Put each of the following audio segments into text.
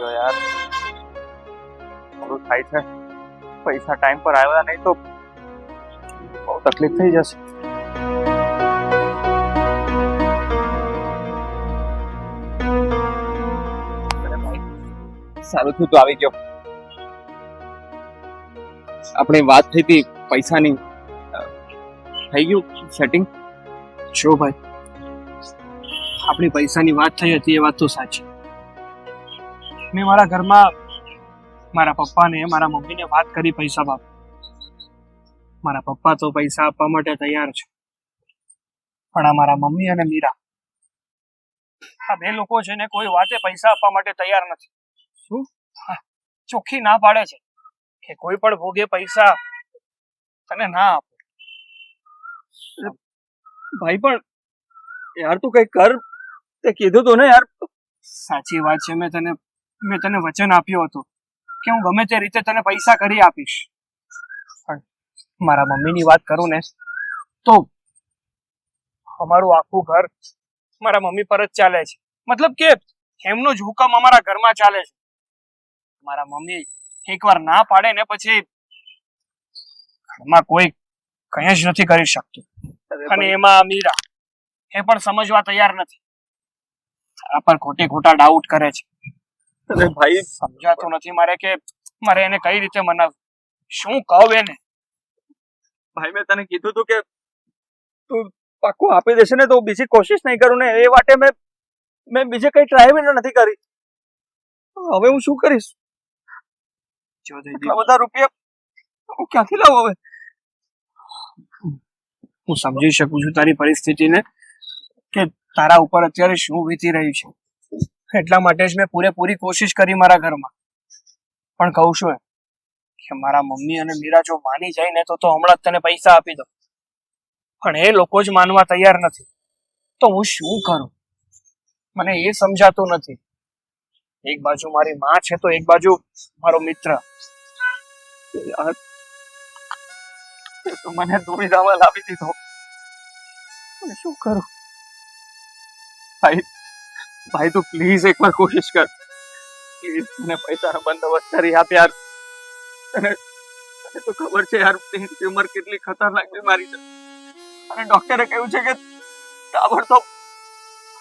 ગયો યાર થોડું થાય છે પૈસા ટાઈમ પર આવ્યા નહીં તો બહુ તકલીફ થઈ જશે અરે ભાઈ, સારું થયું તો આવી ગયો આપણી વાત થઈ હતી પૈસાની અ, થઈ ગયું સેટિંગ જો ભાઈ આપણી પૈસાની વાત થઈ હતી એ વાત તો સાચી મેં મારા ઘરમાં મારા પપ્પાને મારા મમ્મીને વાત કરી પૈસા બાપ મારા પપ્પા તો પૈસા આપવા માટે તૈયાર છે. પણ આ મારા મમ્મી અને મીરા. આ બે લોકો છે ને કોઈ વાતે પૈસા આપવા માટે તૈયાર નથી. શું? ચોખ્ખી ના પાડે છે કે કોઈ પણ ભોગે પૈસા તને ના આપો. ભાઈ પણ યાર તું કઈ કર. તે કીધું તો ને યાર. સાચી વાત છે મેં તને મેં તને વચન આપ્યું હતું કે હું ગમે તે રીતે તને પૈસા કરી આપીશ. પણ મારા મમ્મીની વાત કરું ને તો અમારું આખું ઘર મારા મમ્મી પર જ ચાલે છે. મતલબ કે એમનો જ હુકમ અમારા ઘરમાં ચાલે છે. મારા મમ્મી એકવાર ના પાડે ને પછી ઘરમાં કોઈ કંઈ જ નથી કરી શકતું. અને એમાં મીરા એ પણ સમજવા તૈયાર નથી. તારા પર ખોટે ખોટા ડાઉટ કરે છે. અરે ભાઈ સમજાતું નથી મારે કે મારે એને કઈ રીતે મનાવ? શું કહું એને? ભાઈ મેં તને કીધું તું કે તું પાક્કું આપી દેશે ને તો બીજી કોશિશ નહીં કરું ને એ માટે મેં મેં બીજે કઈ ટ્રાય બી નથી કરી. હવે હું શું કરીશ? બધા રૂપિયા હું ક્યાંથી લાવું હવે? હું સમજી શકું છું તારી પરિસ્થિતિને કે તારા ઉપર અત્યારે શું વીતી રહ્યું છે. એટલા માટે જ મેં પૂરેપૂરી કોશિશ કરી મારા ઘરમાં. પણ કહું છું એમ કે મારા મમ્મી અને મીરા જો માની જાય ને તો તો હમણાં જ તને પૈસા આપી દો પણ એ લોકો જ માનવા તૈયાર નથી. તો હું શું કરું? મને એ સમજાતું નથી. એક બાજુ મારી માં છે તો એક બાજુ મારો મિત્ર. મને દુવિધામાં લાવી દીધો. શું કરું? ભાઈ ભાઈ, તું પ્લીઝ એકવાર કોશિશ કર. મને પૈસાનો બંદોબસ્ત કરી આપ યાર. તને તો ખબર છે યાર ટ્યુમર કેટલી ખતરનાક બીમારી છે. અને ડોક્ટરે કહ્યું છે કે તાબડતોબ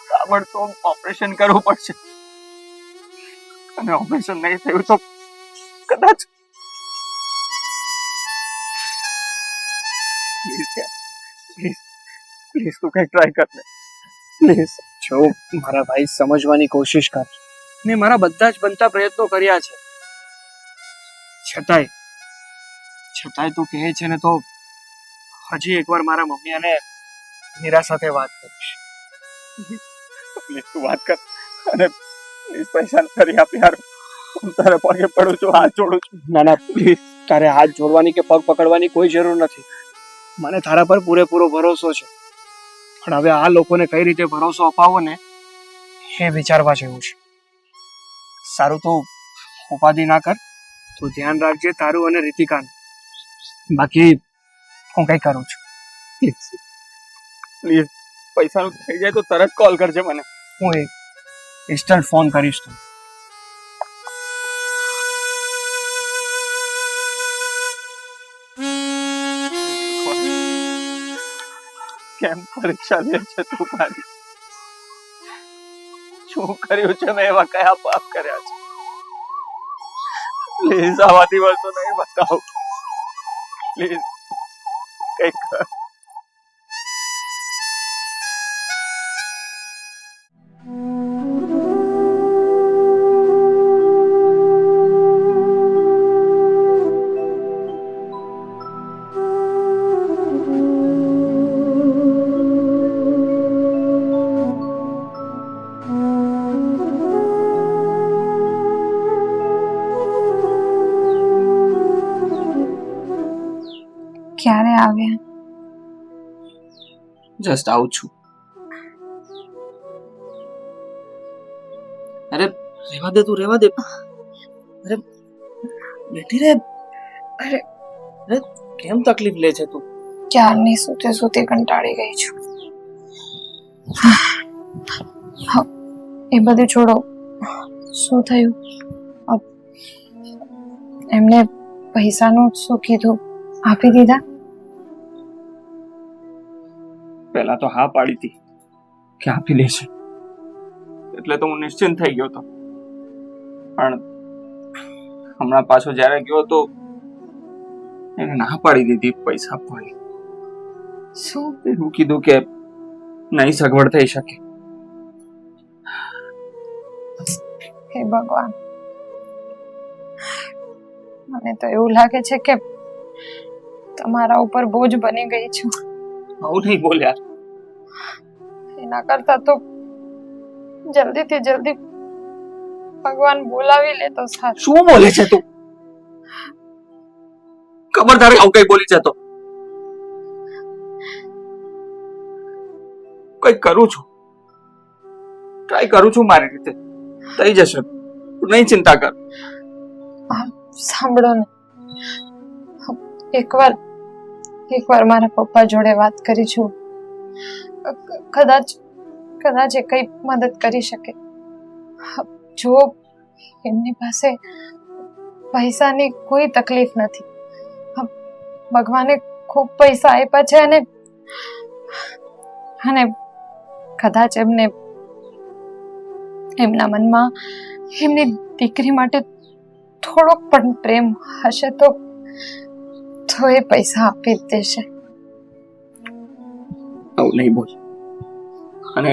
તાબડતોબ ઓપરેશન કરવું પડશે. અને ઓપરેશન નહીં થયું તો કદાચ પ્લીઝ પ્લીઝ તું કંઈક ટ્રાય કર પ્લીઝ જો મારા ભાઈ સમજવાની કોશિશ કર. મેં મારા બધા જ બનતા પ્રયત્નો કર્યા છે. છતાંય છતાંય તું કહે છે ને તો હજી એકવાર મારા મમ્મી અને મીરા સાથે વાત કરીશ. પ્લીઝ તું વાત કર અને પ્લીઝ પૈસા કરી આપ યાર. હું તારે પગે પડું છું હાથ જોડું છું. ના ના પ્લીઝ તારે હાથ જોડવાની કે પગ પકડવાની કોઈ જરૂર નથી. મને તારા પર પૂરેપૂરો ભરોસો છે. પણ હવે આ લોકોને કઈ રીતે ભરોસો અપાવો ને એ વિચારવા જેવું છે. સારું તો ઉપાધિ ના કર તું ધ્યાન રાખજે તારું અને રીતિકાન. બાકી હું કઈ કરું છું. પ્લીઝ. પૈસાનું થઈ જાય તો તરત કોલ કરજે મને. હું એક ઇન્સ્ટન્ટ ફોન કરીશ તું કેમ પરીક્ષા લે છે તું મારી? શું કર્યું છે મેં એવા કયા પાપ કર્યા છે? પ્લીઝ આવા દિવસો નહીં બતાવો. પ્લીઝ કંઈક ક્યારે આવ્યા જસ્ટ આવું છું. અરે રેવા દે તું રેવા દે. અરે બેઠી રે. અરે. અરે કેમ તકલીફ લે છે તું? ક્યારની સૂતે સૂતે કંટાળી ગઈ છું. હા, એ બધું છોડો. શું થયું? એમને પૈસાનું શું કીધું? આપી દીધા? પહેલા તો હા પાડી હતી. કે આપી લેશે એટલે તો હું નિશ્ચિંત થઈ ગયો હતો. પણ હમણાં પાછો જ્યારે ગયો તો એને ના પાડી દીધી પૈસા આપવાની શું? એવું કીધું કે નહીં સગવડ થઈ શકે. હે ભગવાન. મને તો એવું લાગે છે કે તમારા ઉપર બોજ બની ગઈ છું. આવું નહીં બોલ્યા. એના કરતા તો જલ્દીથી જલ્દી ભગવાન બોલાવી લે તો સારું. શું બોલે છે તું? ખબરદાર આવું કઈ બોલી જતો કઈ કરું છું. ટ્રાય કરું છું મારી રીતે. થઈ જશે. નહીં ચિંતા કર. સાંભળો ને. એકવાર એકવાર મારા પપ્પા જોડે વાત કરી છું. કદાચ કદાચ એ કઈ મદદ કરી શકે. જો એમની પાસે પૈસાની કોઈ તકલીફ નથી. ભગવાને ખૂબ પૈસા આપ્યા છે અને અને કદાચ એમને, એમના મનમાં એમની દીકરી માટે થોડોક પણ પ્રેમ હશે તો તો એ પૈસા આપી દેશે. આવું નહીં બોલ અને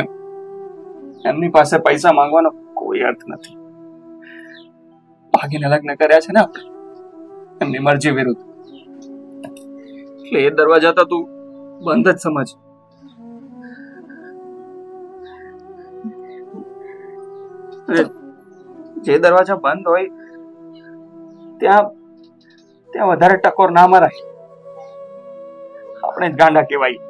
એમની પાસે પૈસા માંગવાનો કોઈ અર્થ નથી. ભાગીને લગ્ન કર્યા છે ને આપણે, એમની મરજી વિરુદ્ધ. એટલે એ દરવાજા તો તું બંધ જ સમજ. જે દરવાજા બંધ હોય, ત્યાં ત્યાં વધારે ટકોર ના મરાય. આપણે જ ગાંડા કહેવાય.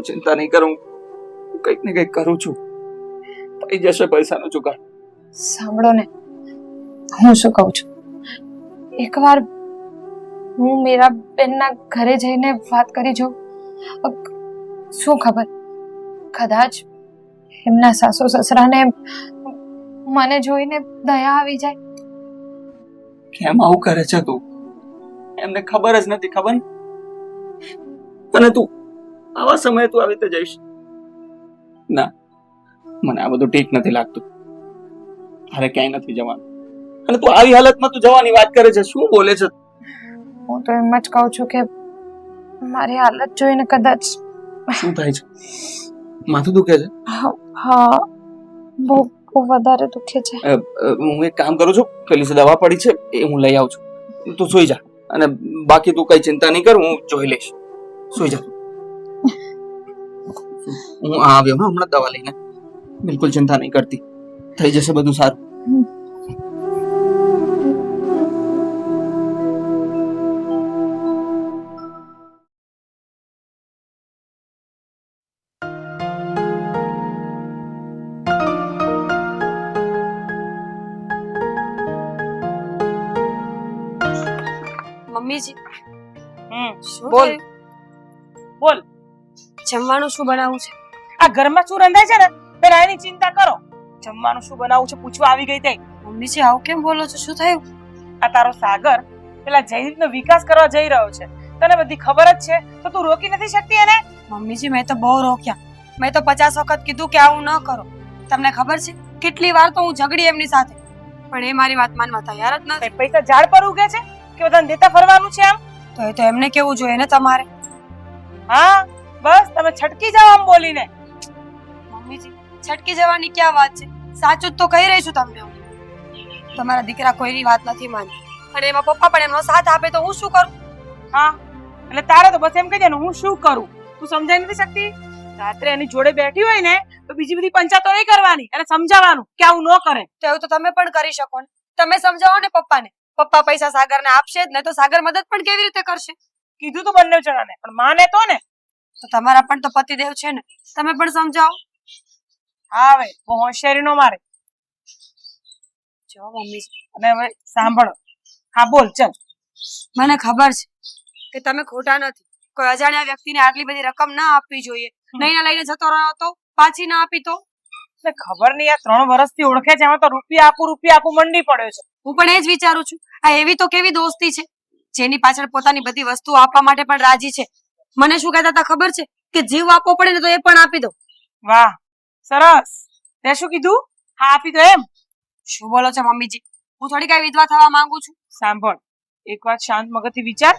તું ચિંતા નહીં કરું. હું કંઈક ને કંઈક કરું છું. થઈ જશે પૈસાનો જુગાડ. સાંભળો ને હું શું કહું છું? એકવાર હું મેરા બેનના ઘરે જઈને વાત કરી જોઉં. શું ખબર? કદાચ એમના સાસુ સસરાને મને જોઈને દયા આવી જાય. કેમ આવું કરે છે તું? એમને ખબર જ નથી ખબર? અને તું આવા સમયે તું આવી રીતે જઈશ? ના મને આ બધું ઠીક નથી લાગતું. અરે ક્યાંય નથી જવાનું. અને તું આવી હાલતમાં તું જવાની વાત કરે છે શું બોલે છે? હું તો એમ જ કહું છું કે મારી હાલત જોઈને કદાચ શું થાય છે? માથું દુખે છે? હા હા બહુ બહુ વધારે દુખે છે. હું એક કામ કરું છું પેલી દવા પડી છે એ હું લઈ આવું છું. તું સુઈ જા. અને બાકી તું કઈ ચિંતા નહીં કર હું જોઈ લઈશ. સુઈ જા હું આવ્યો હા હમણાં દવા લઈને બિલકુલ ચિંતા નહીં કરતી થઈ જશે બધું સારું મમ્મીજી હમ શું બોલ. થયું? બોલ. જમવાનું શું બનાવવું છે? આ ઘરમાં શું રંધાય છે ને? પેલા એની ચિંતા કરો. જમવાનું શું બનાવવું છે પૂછવા આવી ગઈ તે. મમ્મીજી આવું કેમ બોલો છો? શું થયું? આ તારો સાગર પેલા જયદીપનો વિકાસ કરવા જઈ રહ્યો છે. તને બધી ખબર જ છે? તો તું રોકી નથી શકતી એને? મમ્મીજી મેં તો બહુ રોક્યા. મેં તો પચાસ વખત કીધું કે આવું ન કરો. તમને ખબર છે? કેટલી વાર તો હું ઝઘડી એમની સાથે. પણ એ મારી વાત માનવા તૈયાર જ નથી. પૈસા ઝાડ પર ઉગે છે? કે બધાને દેતા ફરવાનું છે આમ? તો એ તો એમને કેવું જોઈએ ને તમારે? હા. બસ તમે છટકી જાઓ આમ બોલીને. મમ્મીજી છટકી જવાની ક્યાં વાત છે? સાચું તો કહી રહી છું તમને તમારા દીકરા કોઈની વાત નથી માની અને એમાં પપ્પા પણ એમનો સાથ આપે તો હું શું કરું? હા એટલે તારે તો બસ એમ કહી દે હું શું કરું? તું સમજાઈ નથી શકતી? રાત્રે એની જોડે બેઠી હોય ને તો બીજી બધી પંચાતો નહીં કરવાની. અને સમજાવવાનું કે આવું ન કરે. તો એવું તો તમે પણ કરી શકો ને. તમે સમજાવો ને પપ્પાને. પપ્પા પૈસા સાગરને આપશે જ ને તો સાગર મદદ પણ કેવી રીતે કરશે? કીધું તો બંને જણાને પણ માને તો ને. તો તમારા પણ તો પતિદેવ છે ને. તમે પણ સમજાવો. હા હવે બહુ હોશિયારી નો મારે. જો મમ્મી. અને હવે સાંભળો. હા બોલ ચલ. મને ખબર છે કે તમે ખોટા નથી. કોઈ અજાણ્યા વ્યક્તિને આટલી બધી રકમ ના આપવી જોઈએ. નહીં લઈને જતો રહ્યો તો? પાછી ના આપી તો? એટલે ખબર નહીં આ ત્રણ વર્ષથી ઓળખે છે એમાં તો રૂપિયા આપું રૂપિયા આપું મંડી પડ્યો છે. હું પણ એ જ વિચારું છું. આ એવી તો કેવી દોસ્તી છે? જેની પાછળ પોતાની બધી વસ્તુઓ આપવા માટે પણ રાજી છે. મને શું કહેતા હતા ખબર છે? કે જીવ આપવો પડે ને તો એ પણ આપી દો. વાહ સરસ. તે શું કીધું? હા આપી દો એમ. શું બોલો છો મમ્મીજી? હું થોડી કઈ વિધવા થવા માંગુ છું. સાંભળ એક વાત શાંત મગજથી વિચાર.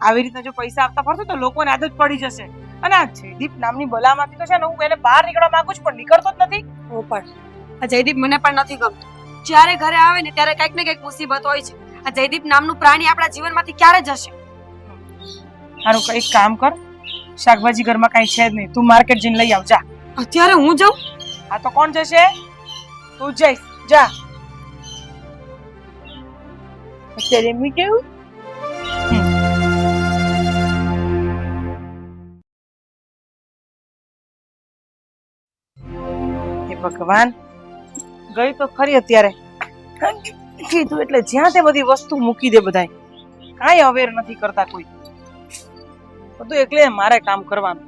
આવી રીતના જો પૈસા આપતા ફરશો તો લોકોને આદત પડી જશે. અને આ જયદીપ નામની બલામાંથી તો છે ને હું એને બહાર નીકળવા માંગુ છું પણ નીકળતો જ નથી. હું પણ. આ જયદીપ મને પણ નથી ગમતું. જ્યારે ઘરે આવે ને ત્યારે કંઈક ને કંઈક મુસીબત હોય છે. આ જયદીપ નામનું પ્રાણી આપણા જીવનમાંથી ક્યારે જશે? સારું કઈ કામ કર. શાકભાજી ઘરમાં કઈ છે જ નહીં. તું માર્કેટ જઈને લઈ આવ જા. અત્યારે હું જાઉં? આ તો કોણ જશે? તું જઈશ જા. અત્યારે એમ કેવું? ભગવાન ગઈ તો ખરી અત્યારે. કીધું એટલે જ્યાં તે બધી વસ્તુ મૂકી દે બધાય. કાંઈ અવેર નથી કરતા કોઈ. બધું એકલે મારે કામ કરવાનું.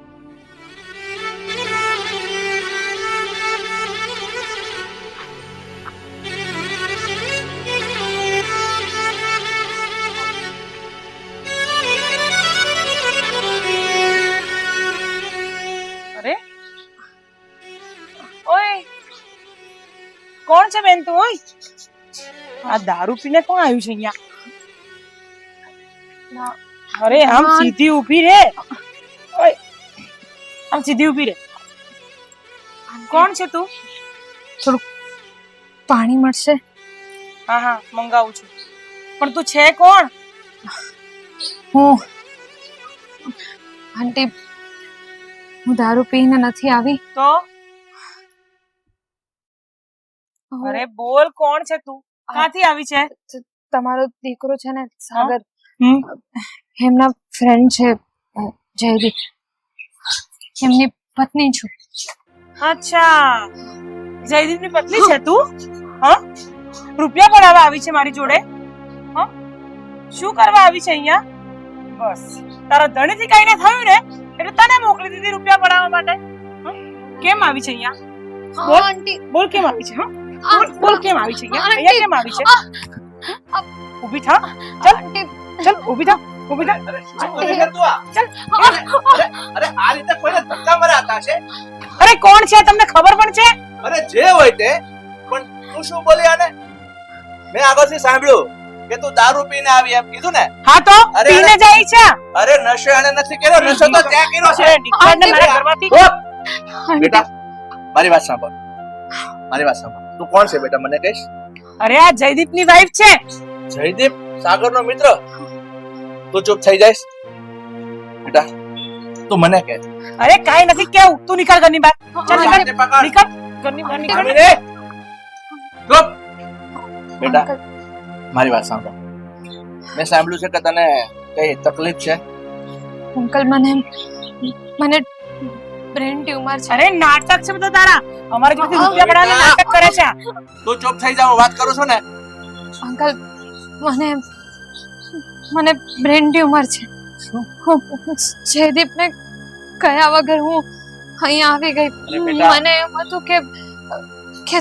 કોણ છે બેન તું, ઓય? આ દારૂ પીને કોણ આવ્યું છે અહીંયા? અરે આમ સીધી ઊભી રે. ઓય. આમ સીધી ઊભી રે. કોણ છે તું? પાણી મળશે. હા હા મંગાવું છું. પણ તું છે કોણ? હું. આંટી હું દારૂ પીને નથી આવી. તો? અરે બોલ કોણ છે તું? ક્યાંથી આવી છે? તમારો દીકરો છે ને સાગર. એમના ફ્રેન્ડ છે જયદીપ. એમની પત્ની છું. અચ્છા. જયદીપની પત્ની છે તું? હા? રૂપિયા પડાવવા આવી છે મારી જોડે? હા? શું કરવા આવી છે અહીંયા? બસ. તારા ધણીથી કઈ ને થયું ને? એટલે તને મોકલી દીધી રૂપિયા પડાવવા માટે. કેમ આવી છે અહીંયા? બોલ. આંટી. બોલ કેમ આવી છે હા? બોલ બોલ કેમ આવી છે અહીંયા? અહીંયા કેમ આવી છે? ઊભી થા. ચલ ચલ ઊભી થા. ઊભી થા અરે તું આ? અરે અરે આ રીતે કોઈને ધક્કા મરાતા છે? અરે કોણ છે? તમને ખબર પણ છે? અરે જે હોય તે. પણ તું શું બોલી આને? મેં આગળથી સાંભળ્યું કે તું દારૂ પીને આવી એમ કીધું ને. હા તો અરે, પીને જાય છે? અરે નશો એને નથી કર્યો. નશો તો ત્યાં કર્યો છે. અરે, મારા ઘરમાંથી બેટા મારી વાત સાંભળ. મારી વાત સાંભળ. તું કોણ છે બેટા મને કહીશ? અરે આ જયદીપની વાઈફ છે. જયદીપ સાગર નો મિત્ર? તું ચૂપ થઈ જઈશ? બેટા તું મને કહે અરે કાઈ નથી કેવું? તું નીકળ ઘરની બહાર. ચાલ નીકળ. નીકળ. ઘરની બહાર નીકળ. રે. ચૂપ. બેટા મારી વાત સાંભળ. મેં સાંભળ્યું છે કે તને કઈ તકલીફ છે? અંકલ મને મને બ્રેન ટ્યુમર છે. અરે નાટક છે બધા તારા. અમારે જોડે રૂપિયા પડાને નાટક કરે છે. તું ચૂપ થઈ જાવ વાત કરું છું ને. અંકલ મને મને બ્રેન ટ્યુમર છે. હું જયદીપને કયા વગર હું અહીંયા આવી ગઈ. મને એમ હતું કે કે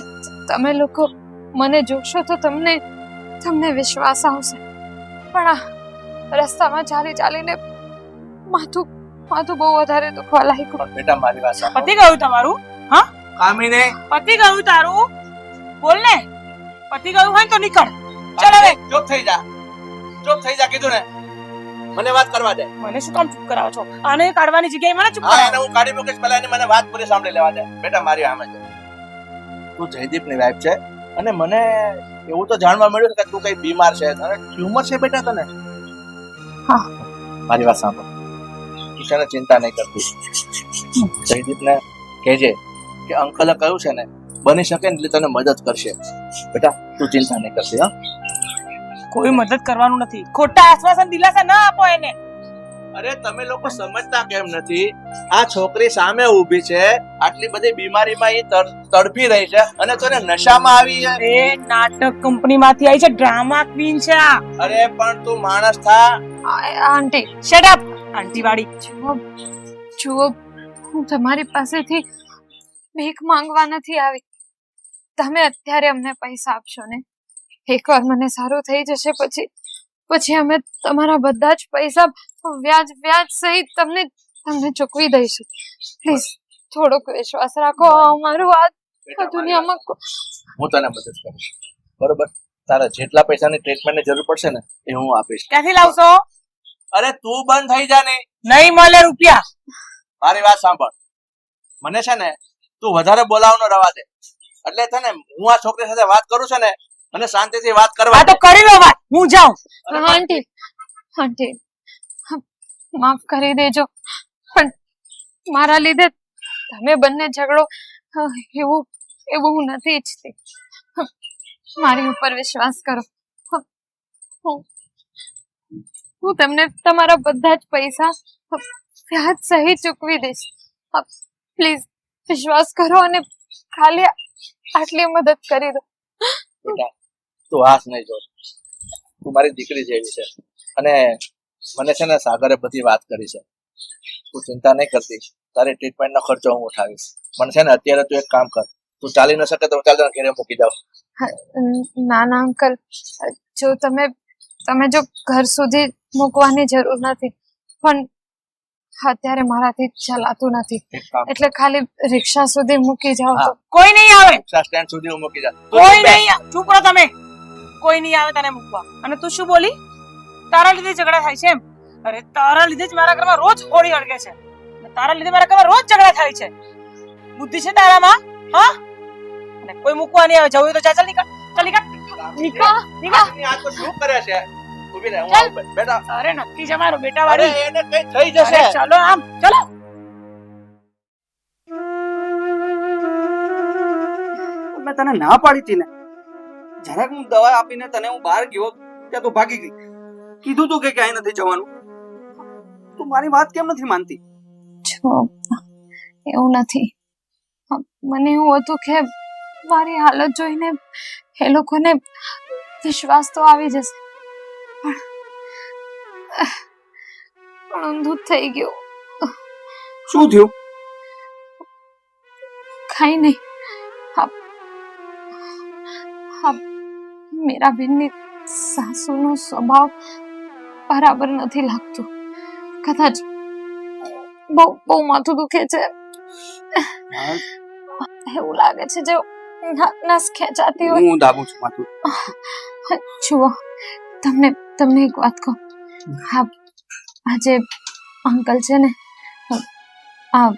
તમે લોકો મને જોશો તો તમને તમને વિશ્વાસ આવશે. પણ આ રસ્તામાં ચાલી ચાલીને માથું માથું બહુ વધારે દુખવા લાગ્યું. બેટા મારી વાત પતિ ગયું તમારું? કામીને? પતિ ગયું તારું? બોલ ને. પતિ ગયું હોય તો નીકળ. ચાલ હવે. ચૂપ થઈ જા. ચૂપ થઈ જા કીધું ને. મને વાત કરવા દે. મને શું કામ ચૂપ કરાવો છો? આને કાઢવાની જગ્યાએ મને ચૂપ હા એને હું કાઢી મૂકીશ પહેલા એને મને વાત પૂરી સાંભળી લેવા દે. બેટા મારી આમે છે. તું જયદીપની વાઈફ છે અને મને એવું તો જાણવા મળ્યું કે તું કઈ બીમાર છે. અને ટ્યુમર છે બેટા તને? હા. મારી વાત સાંભળ. તું છે ચિંતા નહીં કરતી. જયદીપ ને કહેજે કે અંકલે કહ્યું છે ને બની શકે ને એટલે તને મદદ કરશે. બેટા તું ચિંતા નહીં કરતી હા. કોઈ મદદ કરવાનું નથી. ખોટા આશ્વાસન દિલાસા ન આપો એને. અરે તમે લોકો સમજતા કેમ નથી? આ છોકરી સામે ઊભી છે આટલી બધી બીમારીમાં એ તડપી રહી છે અને તને નશામાં આવી છે? એ નાટક કંપનીમાંથી આવી છે ડ્રામા ક્વીન છે આ. અરે પણ તું માણસ થા. આંટી. શટ અપ આંટી વાળી. જુઓ જુઓ હું તમારી પાસેથી ભીખ માંગવા નથી આવી. તમે અત્યારે અમને પૈસા આપશો ને? એકવાર મને સારું થઈ જશે પછી પછી અમે તમારા બધા જ પૈસા વ્યાજ વ્યાજ સહિત તમને તમને ચૂકવી દઈશું. પ્લીઝ થોડોક વિશ્વાસ રાખો અમારું આ દુનિયામાં હું તને મદદ કરીશ. બરોબર? તારા જેટલા પૈસાની ટ્રીટમેન્ટની જરૂર પડશે ને એ હું આપીશ. ક્યાંથી લાવશો? અરે તું બંધ થઈ જા ને. નહીં મળે રૂપિયા. મારી વાત સાંભળ. મને છે ને તું વધારે બોલાવનો રવા દે. એટલે છે ને હું આ છોકરી સાથે વાત કરું છું ને મને શાંતિથી વાત કરવા તો કરી લો વાત. હું જાઉં. આંટી. આંટી માફ કરી દેજો. પણ મારા લીધે તમે બંને ઝઘડો એવું એવું હું નથી ઈચ્છતી. મારી ઉપર વિશ્વાસ કરો. હા, તમને તમારા બધા જ પૈસા વ્યાજ સહિત ચૂકવી દઈશ. પ્લીઝ વિશ્વાસ કરો અને ખાલી આટલી મદદ કરી દો. બેટા તું હાથ નહીં જો તું મારી દીકરી જેવી છે. અને મને છે ને સાગરે બધી વાત કરી છે. તું ચિંતા નહીં કરતી. તારી ટ્રીટમેન્ટનો ખર્ચો હું ઉઠાવીશ. મને છે ને અત્યારે તું એક કામ કર. તું ચાલી ન શકે તો ચાલ તને ઘરે મૂકી દઉં. ના ના અંકલ. જો તમે તમે જો ઘર સુધી મૂકવાની જરૂર નથી. પણ અત્યારે મારાથી ચલાતું નથી. એટલે ખાલી રિક્ષા સુધી મૂકી જાઓ કોઈ નહીં આવે. રિક્ષા સ્ટેન્ડ સુધી હું મૂકી જાઉં. કોઈ નહીં ચૂપ રહો તમે. કોઈ નહીં આવે તને મૂકવા. અને તું શું બોલી? તારા લીધે ઝઘડા થાય છે એમ? અરે તારા લીધે જ મારા ઘરમાં રોજ હોળી અડગે છે. તારા લીધે મારા ઘરમાં રોજ ઝઘડા થાય છે. બુદ્ધિ છે તારામાં હા? અને કોઈ મૂકવા નહીં આવે. જવું તો જા ચાલ નીકળ. ચાલ નીકળ. નીકળ. નીકળ. આ તો શું કરે છે? ઊભી રહે હું બેટા. અરે નક્કી છે મારો બેટા અરે એને કઈ થઈ જશે. ચાલો આમ. ચાલો. મેં તને ના પાડી હતી ને. જરાક હું દવા આપીને તને હું બહાર ગયો ત્યાં તું ભાગી ગઈ. કીધું તું કે ક્યાંય નથી જવાનું? તું મારી વાત કેમ નથી માનતી? છો એવું નથી. મને એવું હતું કે મારી હાલત જોઈને એ લોકોને વિશ્વાસ તો આવી જશે. પણ પણ ઊંધું થઈ ગયું. શું થયું? કઈ નહીં. મીરા બેનની સાસુનો સ્વભાવ બરાબર નથી લાગતું. કદાચ બહુ બહુ માથું દુખે છે. એવું લાગે છે જે નસ ખેંચાતી હોય. હું દાબું છું માથું. જુઓ તમને તમને એક વાત કહું. હા આજે અંકલ છે ને આ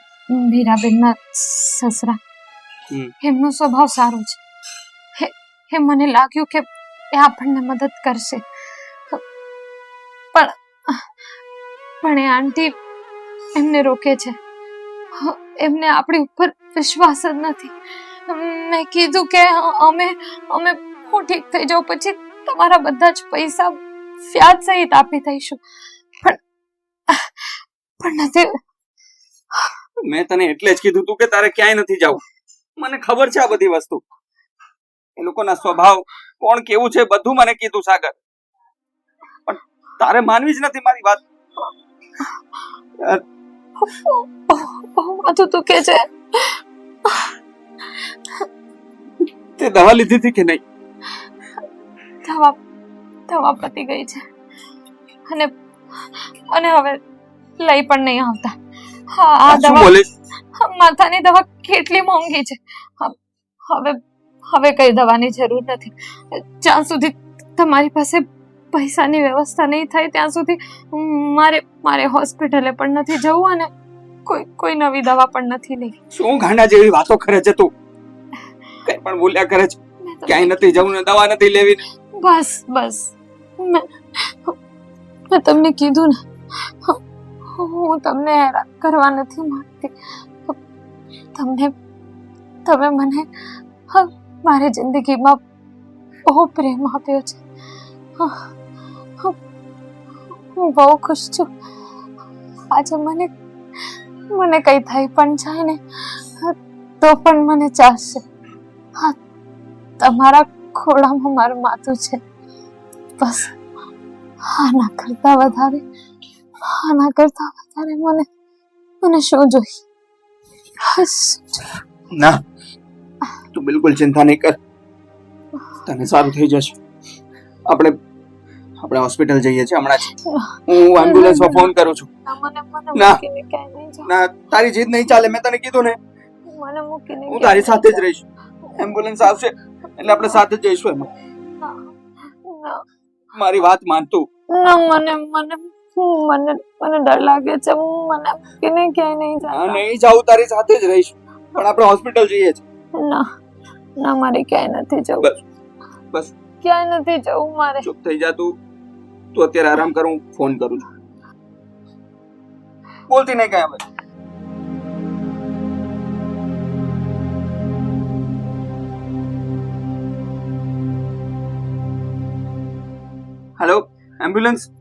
મીરાબેનના સસરા. એમનો સ્વભાવ સારો છે. હે મને લાગ્યું કે એ આપણને મદદ કરશે. પણ પણ એ આંટી એમને રોકે છે. એમને આપણી ઉપર વિશ્વાસ જ નથી. મેં કીધું કે અમે અમે હું ઠીક થઈ જાઉં પછી તમારા બધા જ પૈસા વ્યાજ સહિત આપી દઈશું. પણ પણ નથી. મેં તને એટલે જ કીધું તું કે તારે ક્યાંય નથી જવું. મને ખબર છે આ બધી વસ્તુ. એ લોકોના સ્વભાવ કોણ કેવું છે બધું મને કીધું સાગર. પણ તારે માનવી જ નથી મારી વાત. માથું દુખે છે? તે દવા લીધી હતી કે નહીં? દવા દવા પતી ગઈ છે. અને અને હવે લઈ પણ નહીં આવતા. હા આ દવા માથાની દવા કેટલી મોંઘી છે. હવે હવે કઈ દવાની જરૂર નથી. જ્યાં સુધી તમારી પાસે પૈસાની વ્યવસ્થા નહીં થાય ત્યાં સુધી મારે મારે હોસ્પિટલે પણ નથી જવું અને કોઈ કોઈ નવી દવા પણ નથી લેવી શું ગાંડા જેવી વાતો કરે છે તું? કઈ પણ બોલ્યા કરે છે. ક્યાંય નથી જવું ને દવા નથી લેવી બસ બસ. મેં મેં તમને કીધું ને. હું તમને હેરાન કરવા નથી માંગતી. તમને તમે મને મારી જિંદગીમાં બહુ પ્રેમ આપ્યો છે. હ, બહુ ખુશ છું. આજે મને મને કઈ થઈ પણ જાય ને તો પણ મને ચાલશે. હા તમારા ખોળામાં મારું માથું છે. બસ આના કરતા વધારે આના કરતા વધારે મને મને શું જોઈએ? ના તું બિલકુલ ચિંતા નહીં કર. તને સારું થઈ જશે. આપણે આપણે હોસ્પિટલ જઈએ છીએ હમણાં જ. હું એમ્બ્યુલન્સમાં ફોન કરું છું. ના. ના. તારી જીદ નહીં ચાલે મેં તને કીધું ને. મને હું તારી સાથે જ રહીશ. એમ્બ્યુલન્સ આવશે એટલે આપણે સાથે જ જઈશું એમાં. મારી વાત માન તું. ના મને મને મને મને ડર લાગે છે. હું મને નહીં ક્યાંય નહીં જાઉં. નહીં જાઉં તારી સાથે જ રહીશ. પણ આપણે હોસ્પિટલ જઈએ છીએ. ના ના મારે ક્યાંય નથી જવું. બસ, બસ. ક્યાંય નથી જવું મારે. ચૂપ થઈ જા તું. તું અત્યારે આરામ કર હું ફોન કરું છું. બોલતી નહીં કાંઈ હવે. Hello ambulance